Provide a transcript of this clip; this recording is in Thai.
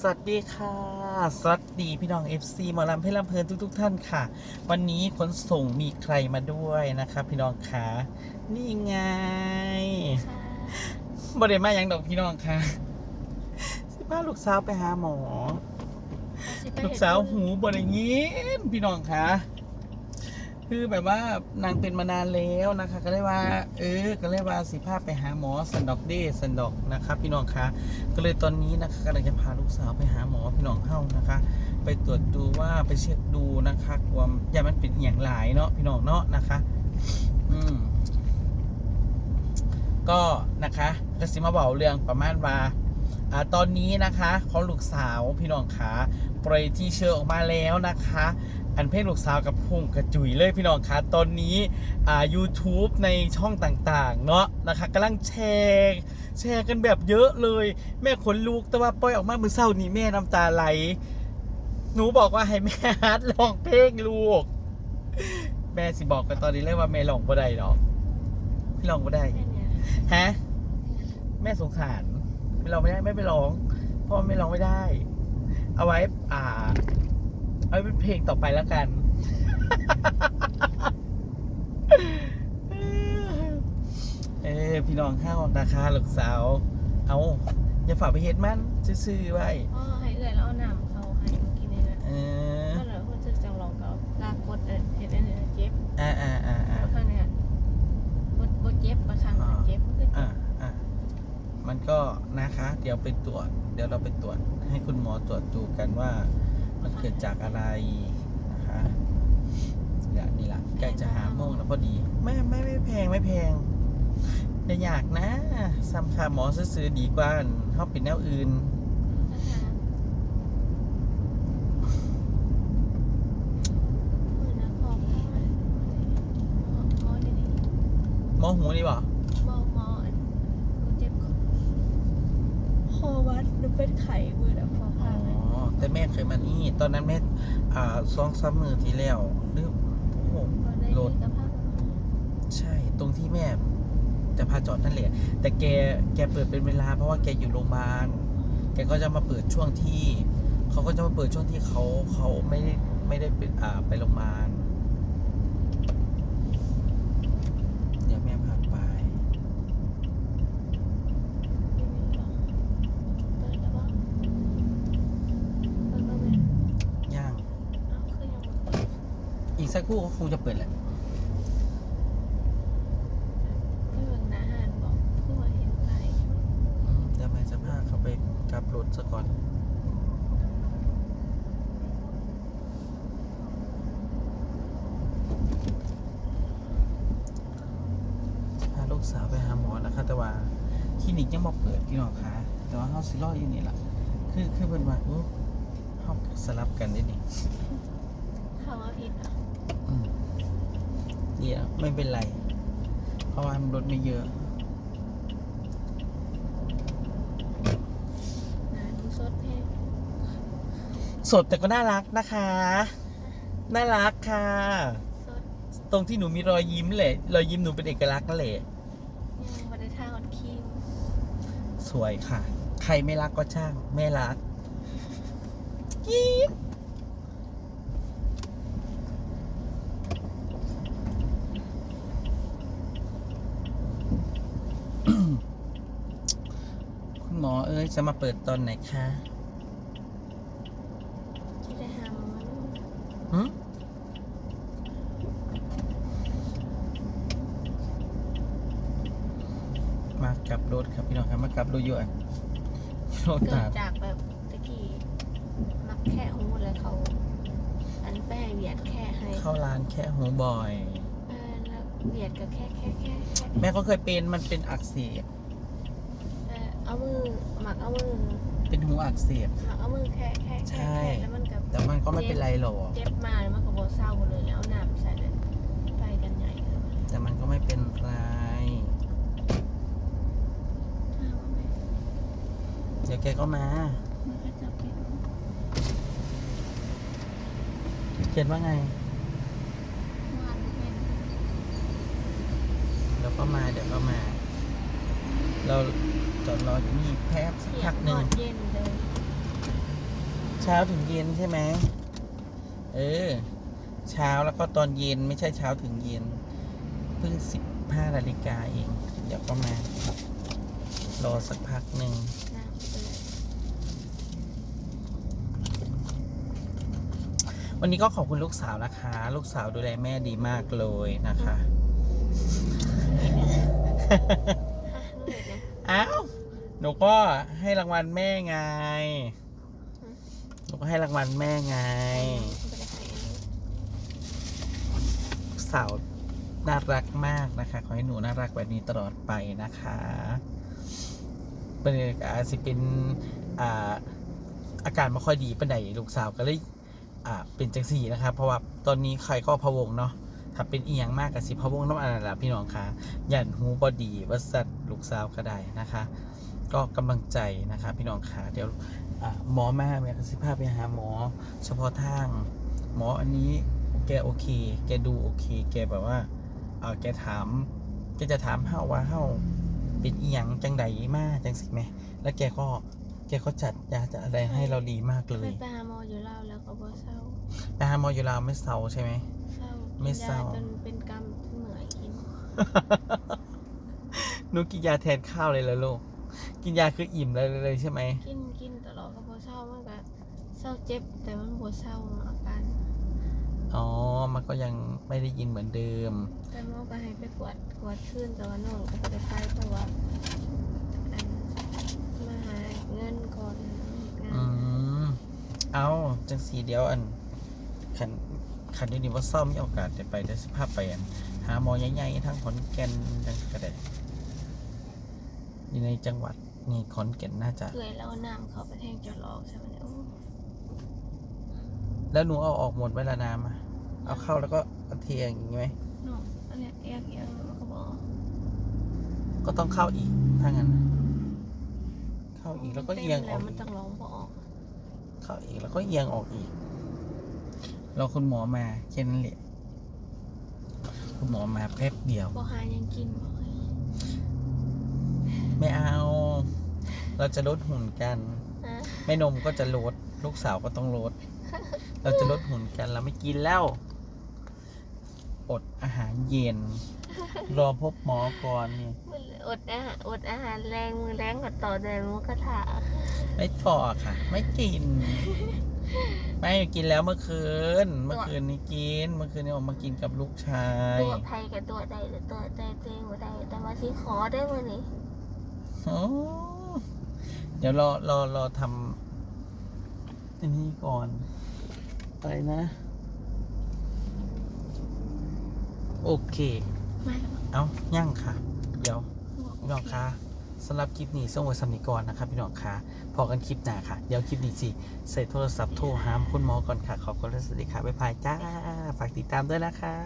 สวัสดีค่ะ สวัสดีพี่น้อง FC หมอลำเพชรลำเพลินทุก ๆ ท่านค่ะ วันนี้ขนส่งมีใครมาด้วยนะคะพี่น้องค่ะนี่ไงบริมาอย่างดอกพี่น้องค่ะ สิพาลูกสาวไปหาหมอ ลูกสาวหูบริยินพี่น้องค่ะ คือแบบว่านางเป็นมานานแล้วนะคะ ก็เลยว่า เออ ก็เลยว่าสิพาไปหาหมอสันดอกเดสันดอกนะคะ พี่น้องคะก็เลยตอนนี้นะคะกำลังจะพาลูกสาวไปหาหมอพี่น้องเข้านะคะ ไปตรวจดูว่าไปเช็คดูนะคะความยามันเป็นอย่างหลายเนาะพี่น้องเนาะนะคะ อืมก็นะคะก็สิมาบอกเรื่องประมาณว่า อ่าตอนนี้นะคะของลูกสาวพี่น้องขาปล่อยทีเชอร์ออกมาแล้วนะคะ อันเพลงลูกสาวกับพุ่งกระจุยเลยพี่น้องคะตอนนี้อ่า YouTube ในช่องต่างๆ เนาะนะคะกำลังแชร์แชร์กันแบบเยอะเลย แม่ขนลุกแต่ว่าปล่อยออกมามือเศร้านี้แม่น้ำตาไหล หนูบอกว่าให้แม่ฮัดร้องเพลงลูก แม่สิบอกกันตอนนี้เลยว่าแม่ร้องบ่ได้หรอกพี่ร้องบ่ได้ฮะแม่สงสาร ไม่ร้องไม่ได้ไม่ไปร้องเพราะไม่ร้องไม่ได้ เอาไว้ อ่า เอาไว้เป็นเพลงต่อไปแล้วกัน เออพี่น้องข้าวนาคาหลูกสาว เอาอย่าฝากไปเฮ็ดมัน ซื่อๆไว้ อ๋อให้เอื่อยแล้วเอาน้ำเขาให้เมื่อกี้นี่นะ เออ ก็เลยพูดจังลองก็ลากดเอ็ดเห็ดอันนี้เจ็บ อ่าอ่าอ่าอ่า แล้วข้างนี้บดบดเจ็บบางครั้งมันเจ็บก็คือ อ่าอ่ามันก็นะคะ เดี๋ยวไปตรวจ เดี๋ยวเราไปตรวจให้คุณหมอตรวจดูกันว่า มันเกิดจากอะไรนะคะเนี่ยนี่แหละใกล้จะหาโมงแล้วพอดี ไม่ไม่ไม่แพงไม่แพงแต่อยากนะซ้ำค่าหมอซื้อๆดีกว่าเขาเป็นแนวอื่นนะคะมือนะพอพ่อพ่อดีดีหมอหูนี่บ่มอมออันกูเจ็บคอ คอวัดหนูเป็นไข้มือนะพออ๋พาเลยอแต่แม่เคยมานี่ ตอนนั้นแม่อ่าสองสามมือที่แล้วหรือโอ้โห พอได้โหลดดีกับภาพใช่ ตรงที่แม่ จะพาจอดนั่นแหละ แต่แก แกเปิดเป็นเวลาเพราะว่าแกอยู่โรงพยาบาล แกก็จะมาเปิดช่วงที่ เขาก็จะมาเปิดช่วงที่เขาเขาไม่ได้ไม่ได้เป็นอ่าไปโรงพยาบาล เดี๋ยวแม่พาไป เปิดแล้วป่ะเปิดแล้วไหม ย่าง เอ้าคือยังบ่เปิด อีก สักครู่ก็คงจะเปิดแหละไม่เบิ่งหน้าอาหารบอกคือว่าเห็นไปอืมเดี๋ยวแม่จะพาเขาไปกลับรถซะก่อน พาลูกสาวไปหาหมอนะคะ แต่ว่าคลินิกยังบอกเปิดพี่น้องคะแต่ว่าเฮาสิรออยู่นี่ล่ะ คือคือเพิ่นว่าโอ้เฮาสลับกันได้นี่ เขาว่าผิดอะอืม เดี๋ยวไม่เป็นไร เพราะว่ามันรถไม่เยอะนะดูสดเพลงสดแต่ก็น่ารักนะคะ น่ารักค่ะ สดตรงที่หนูมีรอยยิ้มแหละ รอยยิ้มหนูเป็นเอกลักษณ์นั่นแหละยังบันไดท่าออนคิงสวยค่ะ ใครไม่รักก็ช่างแม่รักกิ๊บ มอเอ้ยจะมาเปิดตอนไหนคะที่ได้หามันหึมากับรถครับพี่น้องครับมากับรถอยู่อันรถเกิตาดดจากแบบตะกี้มักแค่หูแล้วเขา อันแป้งเหยียดแค่ให้เข้าร้านแค่หูบ่อย เออแล้วเหยียดก็แค่แค่แค่แค่แม่ก็เคยเป็นมันเป็นอักเสบ เออเอามือหมักเอามือเป็นหูอักเสบ หมักเอามือแค่แค่ใช่แค่แค่แล้วมันกับแต่มันก็ไม่เป็นไรหรอก เจ็บมาแล้วมันก็บเศร้าเลยแล้วน้ำใส่เลยไปกันใหญ่เลยแต่มันก็ไม่เป็นไรถ้าว่าไม่เดี๋ยวแกก็มา มันก็จะเป็นเขียนว่าไงวานเป็นเดี๋ยวก็มาเดี๋ยวก็มา เรา จอดรออยู่นี่แป๊บสักเสียพังกหนนึ่องนเย็นเลย เช้าถึงเย็นใช่ไหมเออ เช้าแล้วก็ตอนเย็นไม่ใช่เช้าถึงเย็น เพิ่งสิบห้านาฬิกาเอง เดี๋ยวก็มา รอสักพักหนึ่งน้ำเปื่อยวันนี้ก็ขอบคุณลูกสาวนะคะ ลูกสาวดูแลแม่ดีมากเลยนะคะฮะนู่นเลยนะอ้าว หนูก็ให้รางวัลแม่ไง หนูก็ให้รางวัลแม่ไงลูกสาวน่ารักมากนะคะ ขอให้หนูน่ารักแบบนี้ตลอดไปนะคะเป็นอาจสิเป็นอ่าอาการไม่ค่อยดีปานใดลูกสาวก็เลยอ่าเป็นจังสี่นะครับเพราะว่าตอนนี้ใครก็พะวงเนาะถ้าเป็นเอียงมากกับสิพะวงน้ำอันนั้นละพี่น้องคะยันหูบอดีว่าสัตว์ลูกสาวก็ได้นะคะ ก็กำลังใจนะคะพี่น้องคะเดี๋ยวอ่าหมอมาแม่กสิภาพไปหาหมอ เฉพาะทาง หมออันนี้แกโอเค แกดูโอเค แกแบบว่าเออแกถามแกจะถามเฮาว่าเฮาเป็นอีหยังจังใดมาจังสิแม่แล้วแกก็แกก็จัดยาจัดอะไรให้เราดีมากเลเคยยไปหาหมออยู่แล้วแล้วก็บ่เศร้าไปหาหมออยู่ลาวไม่เศร้าใช่ไหมเศร้าไม่กินเศร้ายจนเป็นกรรมเหนื่อยกินหนูกินยาแทนข้าวเลยแล้วลูก กินยาคืออิ่มเลยเลยใช่ไหมกินกินตลอดก็บ่เศร้ามันก็เศร้าเจ็บ แต่มันบ่เศร้าอาการอ๋อ มันก็ยังไม่ได้ยินเหมือนเดิม แต่หมอก็ให้ไปกวดกวดขึ้นแต่ว่าน้องก็บ่ได้ไปเพราะว่าอันมาหาเงินก่อนงาอืนมเอาจังสีเดียวอันขันขันเดียวนี้ว่าซ่อมมีโอกาสได้ไปได้สิภาพไปอันหาหมอใหญ่ๆทั้งขอนแก่นจังก็ได้ อยู่ในจังหวัดนี่ขอนแก่นน่าจะเกยแล้วเอาน้ำเขาไปแทงจนลอกใช่ไหมเนี่ยโอ้แล้วหนูเอาออกหมดเวลาน้ำอะเอาเข้าแล้วก็เอาเทอย่างนี้ไหมน้องอันเนี้ยเอียงเอียงมันก็บอก ก็ต้องเข้าอีกถ้างั้นน่ะเข้าอีกแล้วก็เอียงอแล้อวกมันอีกต้องร้องบ่ออก เข้าอีกแล้วก็เอียงออกอีกรอคุณหมอมาแค่นั้นแหละคุณหมอมาแป๊บเดียว บ่หายังกินบ่เอ้ย ไม่เอา เราจะลดหุ่นกันอะแม่นมก็จะลด ลูกสาวก็ต้องลด เราจะลดหุ่นกัน เราไม่กินแล้ว อดอาหารเย็น รอพบหมอก่อนนี่มันอดอาหารอดอาหารแรงมือแรงกับต่อแต่หมูกระทะไม่ต่อค่ะ ไม่กิน ไม่กินแล้วเมื่อคืน เมื่อคืนนี้กิน เมื่อคืนนี้ออกมากินกับลูกชาย ตัวไทยกับตัวใดหรือตัวใจตัวเองบ่ได้แต่ว่าที่ขอได้มื้อนี้โอ้ เดี๋ยวรอรอรอทำอันนี้ก่อนอะไรนะ โอเค เอาย่างค่ะ เดี๋ยวพี่น้องคะสำหรับคลิปนี้ส่งไว้สำนิกรนะครับพี่น้องคะพอกันคลิปหน้าค่ะ เดี๋ยวคลิปนี้สิใส่โทรศัพท์โทรหามคุณหมอก่อนค่ะ ขอบคุณและสวัสดีค่ะบ๊ายบายจ้า ฝากติดตามด้วยนะคะ